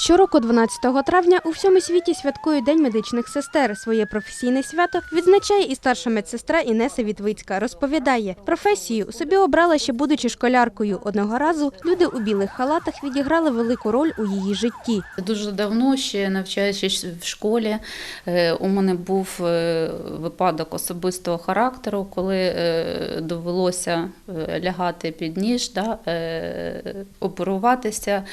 Щороку, 12 травня, у всьому світі святкують День медичних сестер. Своє професійне свято відзначає і старша медсестра Інеса Вітвицька. Розповідає, професію собі обрала ще будучи школяркою. Одного разу люди у білих халатах відіграли велику роль у її житті. Дуже давно, ще навчаючись в школі, е, у мене був е, випадок особистого характеру, коли е, довелося лягати під ніж, да, оперуватися.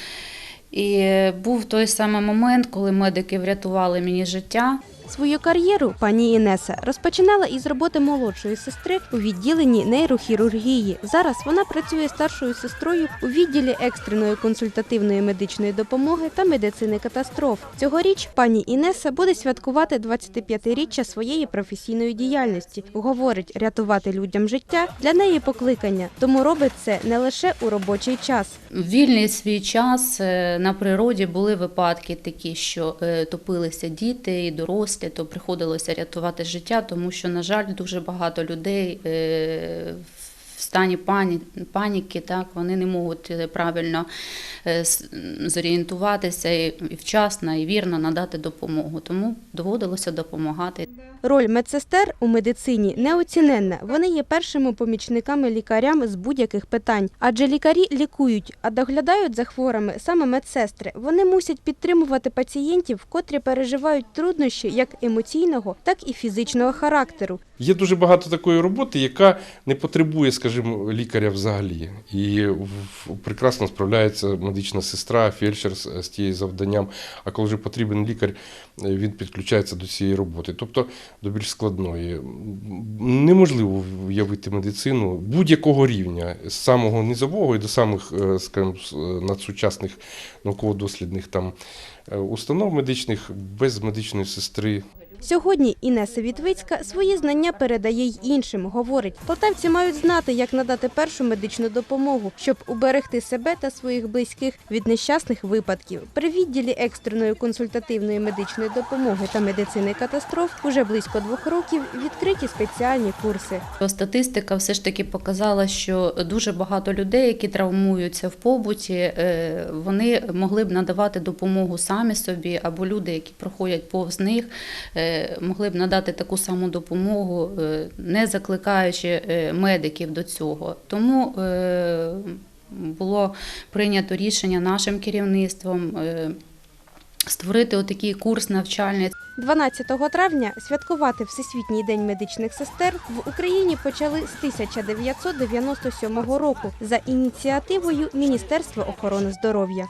І був той самий момент, коли медики врятували мені життя. Свою кар'єру пані Інеса розпочинала із роботи молодшої сестри у відділенні нейрохірургії. Зараз вона працює старшою сестрою у відділі екстреної консультативної медичної допомоги та медицини катастроф. Цьогоріч пані Інеса буде святкувати 25-річчя своєї професійної діяльності. Говорить, рятувати людям життя для неї покликання, тому робить це не лише у робочий час. Вільний свій час е, на природі були випадки такі, що е, топилися діти і дорослі, то приходилося рятувати життя, тому що, на жаль, дуже багато людей е, в стані пані, паніки, так, вони не можуть е, правильно е, зорієнтуватися і і вчасно і вірно надати допомогу. Тому доводилося допомагати. Роль медсестер у медицині неоціненна. Вони є першими помічниками лікарям з будь-яких питань, адже лікарі лікують, а доглядають за хворими саме медсестри. Вони мусять підтримувати пацієнтів, котрі переживають труднощі як емоційного, так і фізичного характеру. Є дуже багато такої роботи, яка не потребує, скажімо, лікаря взагалі. І прекрасно справляється медична сестра, фельдшер з, тією завданням. А коли вже потрібен лікар, е, він підключається до цієї роботи, тобто до більш складної. Неможливо уявити медицину будь-якого рівня, з самого низового і до самих, е, скажімо, надсучасних науково-дослідних там е, установ медичних без медичної сестри Сьогодні Інеса Вітвицька свої знання передає й іншим. Говорить, полтавці мають знати, як надати першу медичну допомогу, щоб уберегти себе та своїх близьких від нещасних випадків. При відділі екстреної консультативної медичної допомоги та медицини катастроф уже близько двох років відкриті спеціальні курси. Статистика все ж таки показала, що дуже багато людей, які травмуються в побуті, е, вони могли б надавати допомогу самі собі, або люди, які проходять повз них, е, могли б надати таку саму допомогу, е, не закликаючи е, медиків до цього. Тому е, було прийнято рішення нашим керівництвом. Створити отакий курс навчальний 12 травня святкувати Всесвітній день медичних сестер в Україні почали з 1997 року за ініціативою Міністерства охорони здоров'я.